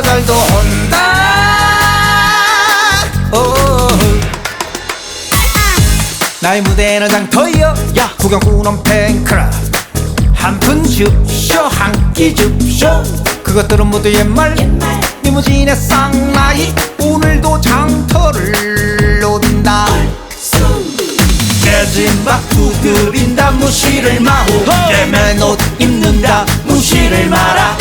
계절도 온다. 나의 무대는 장터이여 야 구경꾼은 팬클럽. 한푼 줍쇼 한끼 줍쇼. 그것들은 모두 옛말, 옛말. 리무진의 쌍라이. 오늘도 장터를 노린다. 내진박 두드린다. 무시를 마호! 내 맨옷 입는다. 무시를 마라.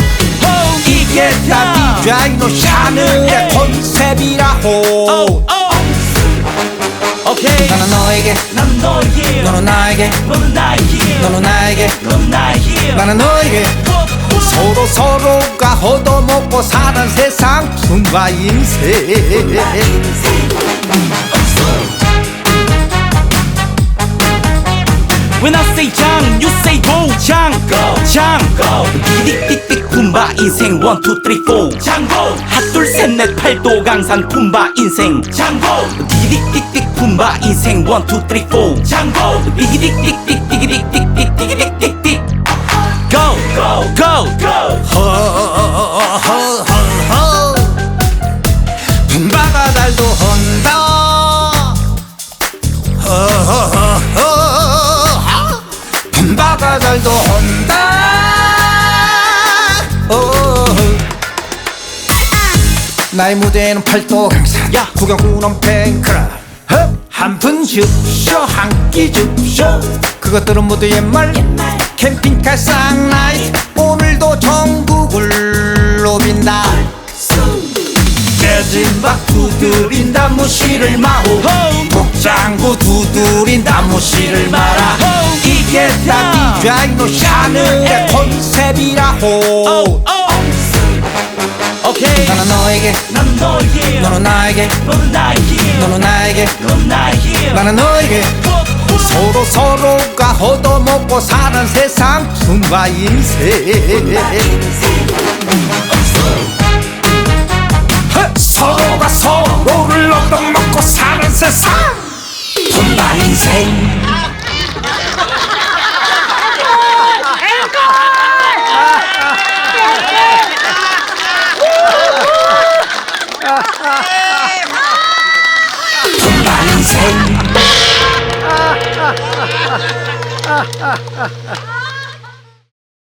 이게 다 디자이너 샤넬의 컨셉이라호 오케이 나는 너에게 난 너에게. 너는 나에게 너는 나에게. 너는 나에게. 넌 나에게. 나는 너에게. 서로 서로가 얻어먹고 사는 세상 tumba 인생. When I say 장, you say go 장, go. 장, 인생. 원, 투, 쓰리, 포 장고 핫둘, 셋, 넷, 팔도 강산 품바 인생. 장고 띠딕띠딕 품바 인생. 원, 투, 쓰리, 포 장고 띠기딕딕딕 띠기딕딕딕 나의 무대는 팔도 강산. 야. 구경꾼은 팬클럽 한푼 줍쇼 한끼 줍쇼. 그것들은 모두 옛말. 캠핑카 쌍라이. 오늘도 전국을 노빈다 깨진 박 두드린다 무시를 마오 목장구 두드린다 무시를 마라. 이게 다 디자이너 샤넬의 컨셉이라호 오케이 나는 너에게. 난 너에게. 너는 나에게. 너는 나에게. 너는 나에게. 넌 나에게. 나는 너에게. 서로 서로가 얻어먹고 사는 세상. tumba 인생. 서로가 서로를 얻어먹고 사는 세상. tumba 인생 Ha ha ha ha!